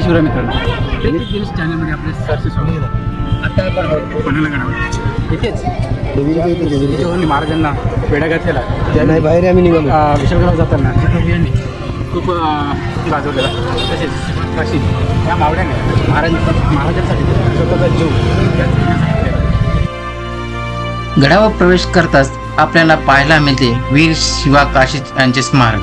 जय शिवराय मित्रांनो चॅनलमध्ये आपले सरसे आता आपण इथेच. महाराजांना वेढा घातलेला. त्या नाही बाहेर आम्ही निघालो. अं, विशाळगडावर जाताना यांनी खूप गाजवलेला. तसेच काशी या मावळ्याने महाराज महाराजांसाठी स्वतःचा जीव. गडावर प्रवेश करताच आपल्याला पाहायला मिळते वीर शिवा काशीद यांचे स्मारक.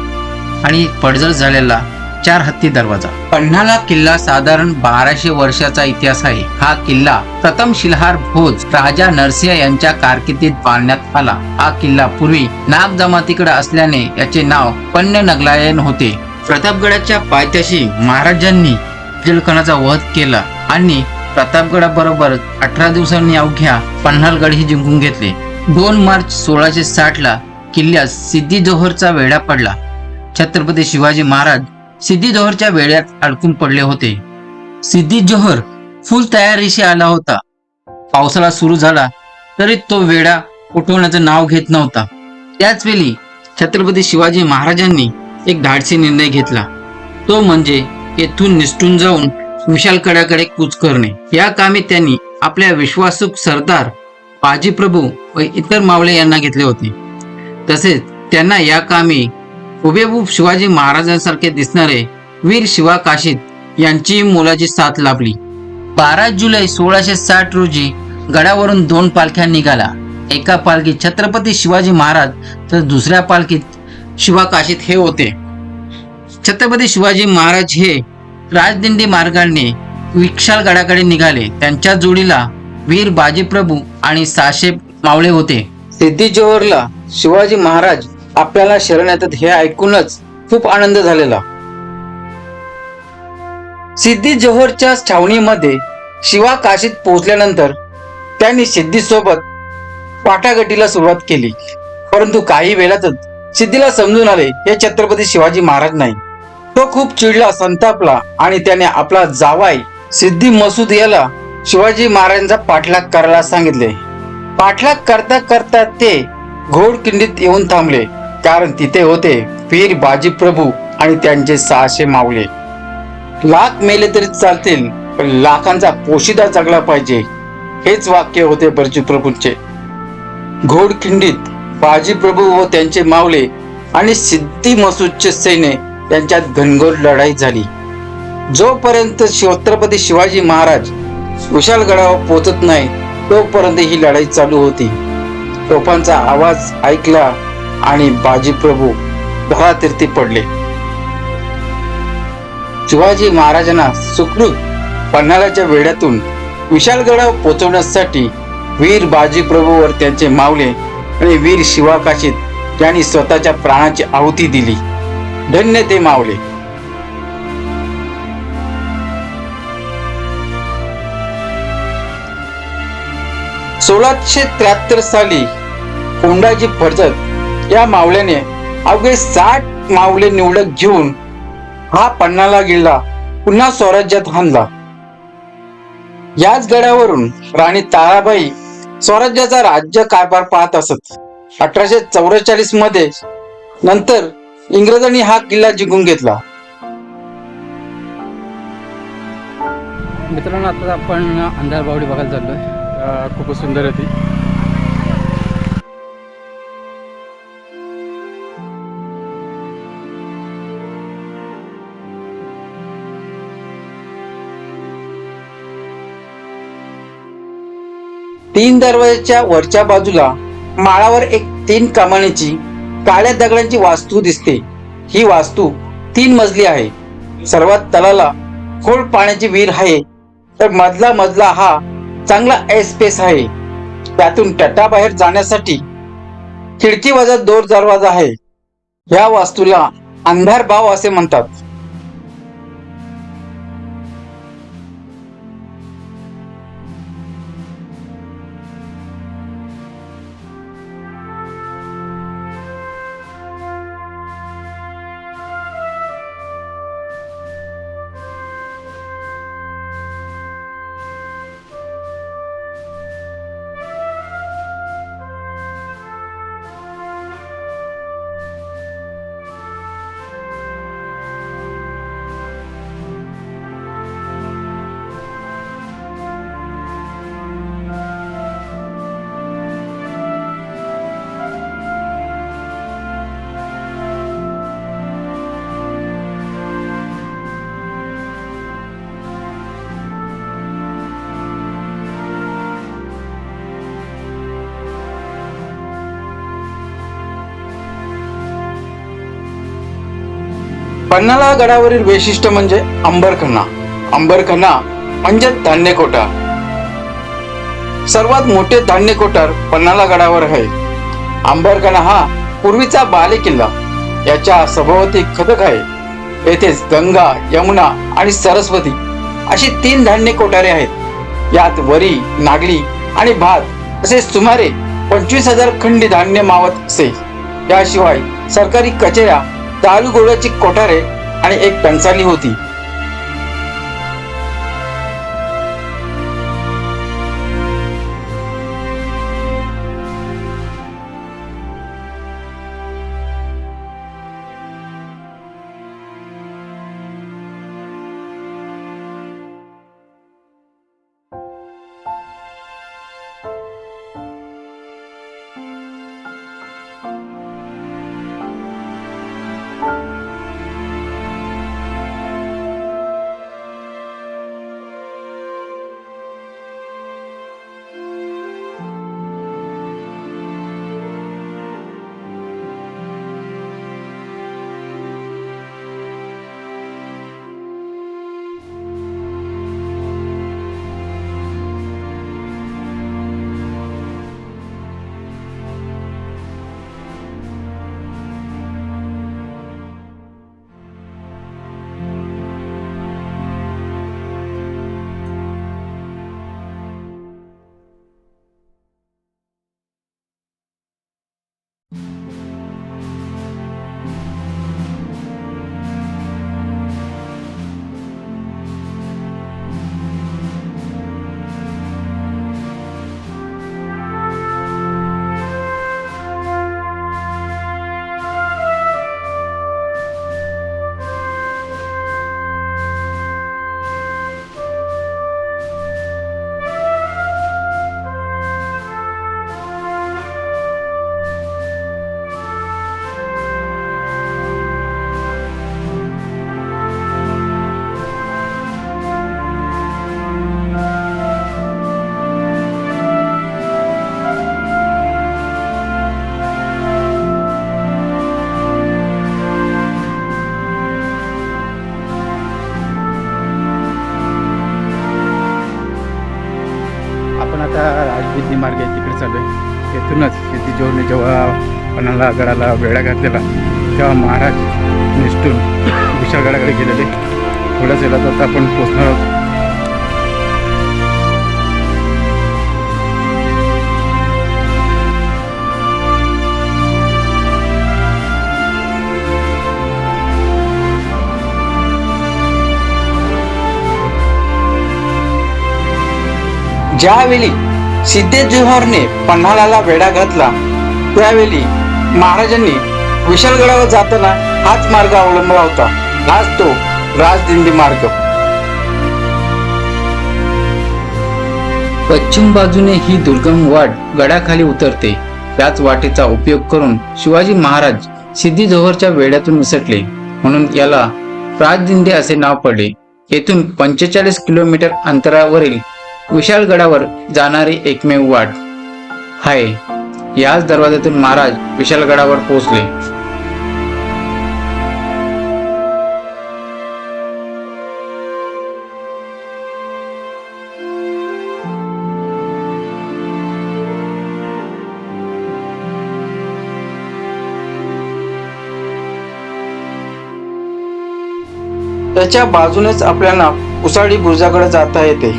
आणि पडझड झालेला चार हत्ती दरवाजा. पन्हाळा किल्ला साधारण बाराशे वर्षाचा इतिहास आहे. हा किल्ला प्रथम शिलहार भोज राजा नरसिंह यांच्या कारकिर्दीत बांधण्यात आला. हा किल्ला पूर्वी नाग जमातीकडे असल्याने याचे नाव पन्न नगलायन होते. प्रतापगडाच्या पायथ्याशी महाराजांनी अफजलखानाचा वध केला आणि प्रतापगडाबरोबर अठरा दिवसांनी अवघ्या पन्हाळगडही जिंकून घेतले. दोन मार्च सोळाशे साठ ला किल्ल्यात सिद्धी जोहरचा वेढा पडला. छत्रपती शिवाजी महाराज सिद्धी जोहरच्या वेळ्यात अडकून पडले होते. सिद्धी जोहर फुल तयारीशी आला होता. पावसाळा सुरू झाला तरी तो वेढा उठवण्याचं नाव घेत नव्हता. त्याच वेळी छत्रपती शिवाजी महाराजांनी एक धाडसी निर्णय घेतला. तो म्हणजे येथून निसटून जाऊन विशालकड्याकडे कूच करणे. या कामी त्यांनी आपल्या विश्वासूक सरदार बाजीप्रभू व इतर मावळे यांना घेतले होते. तसेच त्यांना या कामी हुबेहूब शिवाजी महाराजांसारखे दिसणारे वीर शिवा काशीद यांची मोलाची साथ लाभली. बारा जुलै सोळाशे साठ रोजी गडावरून दोन पालख्या निघाला. एका पालखीत छत्रपती शिवाजी महाराज तर दुसऱ्या पालखीत शिवा काशीद हे होते. छत्रपती शिवाजी महाराज हे राजदिंडी मार्गाने विशालगडाकडे निघाले. त्यांच्या जोडीला वीर बाजीप्रभू आणि साशे मावळे होते. सिद्धी जोहरला शिवाजी महाराज आपल्याला शरण येतात हे ऐकूनच खूप आनंद झालेला. सिद्धी जोहरच्या छावणीमध्ये शिवा काशीत पोहोचल्यानंतर त्यांनी सिद्धी सोबत सुरुवात केली. परंतु काही वेळातच सिद्धीला समजून आले हे छत्रपती शिवाजी महाराज नाही. तो खूप चिडला संतापला आणि त्याने आपला जावाई सिद्धी मसूद याला शिवाजी महाराजांचा पाठलाग करायला सांगितले. पाठलाग करता करता ते घोडकिंडीत येऊन थांबले. कारण तिथे होते वीर बाजी प्रभू आणि त्यांचे सहाशे मावले लाख मेले तरी चालतील पण लाखांचा पोशिदा जगला पाहिजे. हेच वाक्य होते बर्जू प्रभूंचे. घोडखिंडीत बाजी प्रभू व त्यांचे मावले आणि सिद्धी मसूदचे सैन्य यांच्यात घनघोर लढाई झाली. जोपर्यंत छत्रपती शिवाजी महाराज विशालगडावर पोचत नाही तोपर्यंत ही लढाई चालू होती. तोफांचा आवाज ऐकला आणि बाजी प्रभू पडले. शिवाजी महाराजांना सुखरूप पन्हाळ्याच्या वेढ्यातून विशालगडावर पोचवण्यासाठी वीर बाजीप्रभूवर त्यांचे मावले आणि वीर शिवाकाशीत यांनी स्वतःच्या प्राणाची आहुती दिली. धन्य ते मावले. सोळाशे त्र्याहत्तर साली कोंडाजी फडजत या मावल्याने अवघे साठ मावले निवडक घेऊन हा पन्नाला गेला पुन्हा स्वराज्यात हाणला. याच गडावरून राणी ताराबाई स्वराज्याचा राज्य कारभार पाहत असत. अठराशे चौवेचाळीसमध्ये नंतर इंग्रजांनी हा किल्ला जिंकून घेतला. मित्रांनो आता आपण अंधारबावडी बघायला चाललो आहे खूपच सुंदर होती तीन दरवाजाच्या वरच्या बाजूला माळावर एक तीन कमानीची काळ्या दगडांची वास्तू दिसते. ही वास्तू तीन मजली आहे. सर्वात तलाला खोल पाण्याची विहीर आहे. तर मधला मजला हा चांगला एस्पेस आहे. त्यातून टटाबाहेर जाण्यासाठी खिडकी वजा दोर दरवाजा आहे. या वास्तूला अंधार भाव असे म्हणतात. पन्नाला गडावरील वैशिष्ट्य म्हणजे अंबरखन्ना. अंबरखन्ना म्हणजे धान्य कोठार सर्वात मोठे धान्य कोठार पन्नाला गडावर आहे. अंबरखना हा पूर्वीचा बाले किल्ला. याच्या सभोवती खदक आहे. येथेच गंगा यमुना आणि सरस्वती अशी तीन धान्य कोठारे आहेत. यात वरी नागली आणि भात असे सुमारे पंचवीस हजार खंडी धान्य मावत असे. याशिवाय सरकारी कचेऱ्या दारू गोळ्याची कोठारे आणि एक टंचाली होती. शेती मार्ग आहे तिकडे चालू आहे तेथूनच शेती जोडणे जेव्हा पणाला गडाला वेळा घातलेला तेव्हा महाराज निष्ठून विशाळगडाकडे गेलेले. थोड्याच वेळात आता आपण पोचणार आहोत. ज्यावेळी सिद्धे जोहरने पन्हाळ्याला वेढा घातला. त्यावेळी महाराजांनी विशालगडावर जाताना हाच मार्ग अवलंबला होता. हाच तो राजदिंडी मार्ग. पश्चिम बाजूने ही दुर्गम वाट गडाखाली उतरते. त्याच वाटेचा उपयोग करून शिवाजी महाराज सिद्धी जोहरच्या वेड्यातून निसटले. म्हणून याला राजदिंडे असे नाव पडले. येथून पंचेचाळीस किलोमीटर अंतरावरील विशाळगडावर जाणारी एकमेव वाट. हाय याच दरवाजातून महाराज विशालगडावर पोहोचले. त्याच्या बाजूनेच आपल्याला उसाडी बुरुजाकडे जाता येते.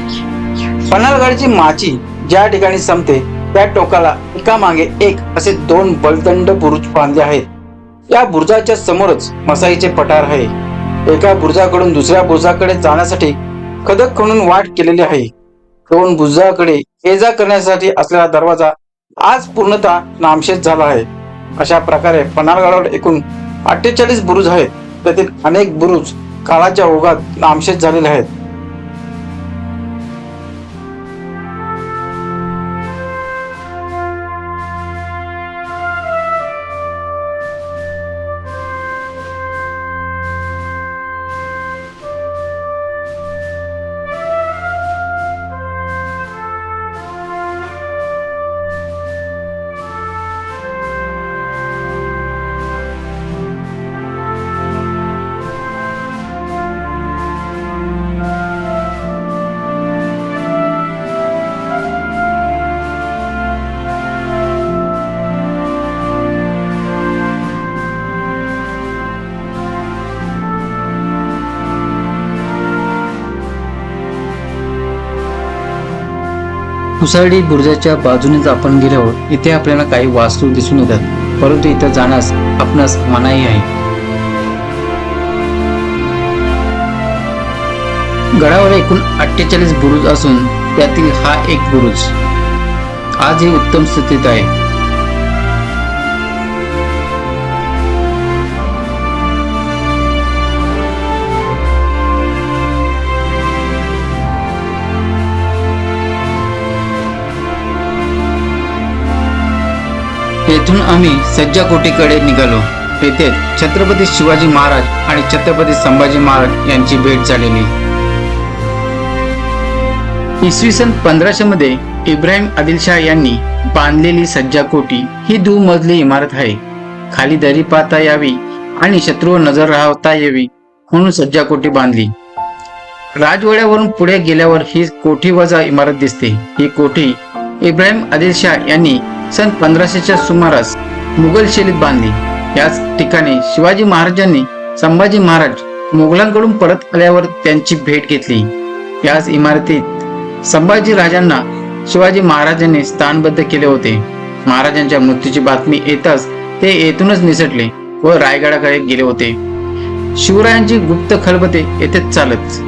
पन्हाळगडची माची ज्या ठिकाणी संपते त्या टोकाला एका मागे एक असे दोन बलदंड बुरुज बांधले आहेत. या बुरुजाच्या समोरच मसाईचे पठार आहे. एका बुरुजाकडून दुसऱ्या बुरुजाकडे जाण्यासाठी खदक खणून वाट केलेली आहे. दोन बुरुजाकडे ये जा करण्यासाठी असलेला दरवाजा आज पूर्णतः नामशेष झाला आहे. अशा प्रकारे पन्हाळगडावर एकूण अठ्ठेचाळीस बुरुज आहेत. त्यातील अनेक बुरुज काळाच्या ओघात नामशेष झालेले आहेत. कुसाडी बुर्जाच्या बाजूनेच आपण गेल्यावर इथे आपल्याला काही वास्तू दिसून येतात. परंतु इथं जाण्यास आपणास मनाई आहे. गडावर एकूण अठ्ठेचाळीस बुरुज असून त्यातील हा एक बुरुज. आजही उत्तम स्थितीत आहे. तेथून आम्ही सज्जाकोटीकडे निघालो. तेथे छत्रपती शिवाजी महाराज आणि छत्रपती संभाजी महाराज यांची भेट झालेली. इसवी सन पंधराशे मध्ये इब्राहिम आदिलशाह यांनी बांधलेली सज्जाकोटी ही दुमजली इमारत आहे. खाली दरी पाहता यावी आणि शत्रूवर नजर राहता यावी म्हणून सज्जाकोटी बांधली. राजवाड्यावरून पुढे गेल्यावर ही कोठी वजा इमारत दिसते. ही कोठी इब्राहिम आदिलशाह यांनी सन पंधराशेच्या सुमारास मुघल शैलीत बांधली. याच ठिकाणी शिवाजी महाराजांनी संभाजी महाराज मुघलांकडून परत आल्यावर त्यांची भेट घेतली. याच इमारतीत संभाजी राजांना शिवाजी महाराजांनी स्थानबद्ध केले होते. महाराजांच्या मृत्यूची बातमी येताच ते येथूनच निसटले व रायगडाकडे गेले होते. शिवरायांची गुप्त खलबते येथेच चालत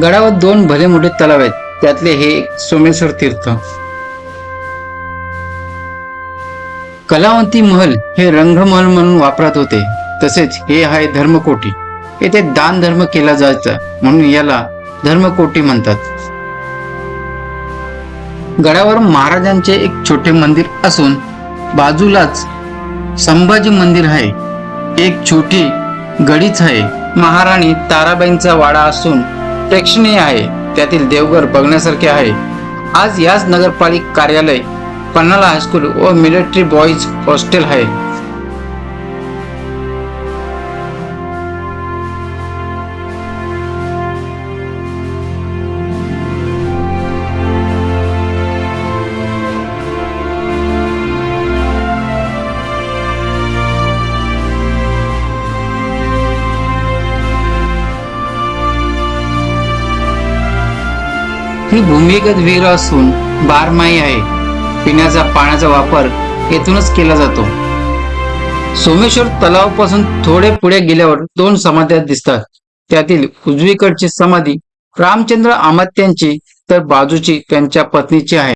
गडावर दोन भले मोठे तलाव आहेत. त्यातले हे सोमेश्वर तीर्थ. कलावंती महल हे रंगमहल म्हणून वापरात होते. तसेच हे आहे धर्मकोटी. येथे दान धर्म केला जायचा म्हणून याला धर्मकोटी म्हणतात. गडावर महाराजांचे एक छोटे मंदिर असून बाजूलाच संभाजी मंदिर आहे. एक छोटी गडीच आहे. महाराणी ताराबाईंचा वाडा असून प्रेक्षणीय आहे. त्यातील देवघर बघण्यासारखे आहे. आज याच नगरपालिका कार्यालय पन्हाळा हायस्कूल व मिलिटरी बॉईज हॉस्टेल आहे. ही भूमिगत विहीर असून बारमाही आहे. पिण्याचा पाण्याचा वापर येथूनच केला जातो. सोमेश्वर तलावापासून थोडे पुढे गेल्यावर दोन समाध्या दिसतात. त्यातील उजवीकडची समाधी रामचंद्र अमात्यांची तर बाजूची त्यांच्या पत्नीची आहे.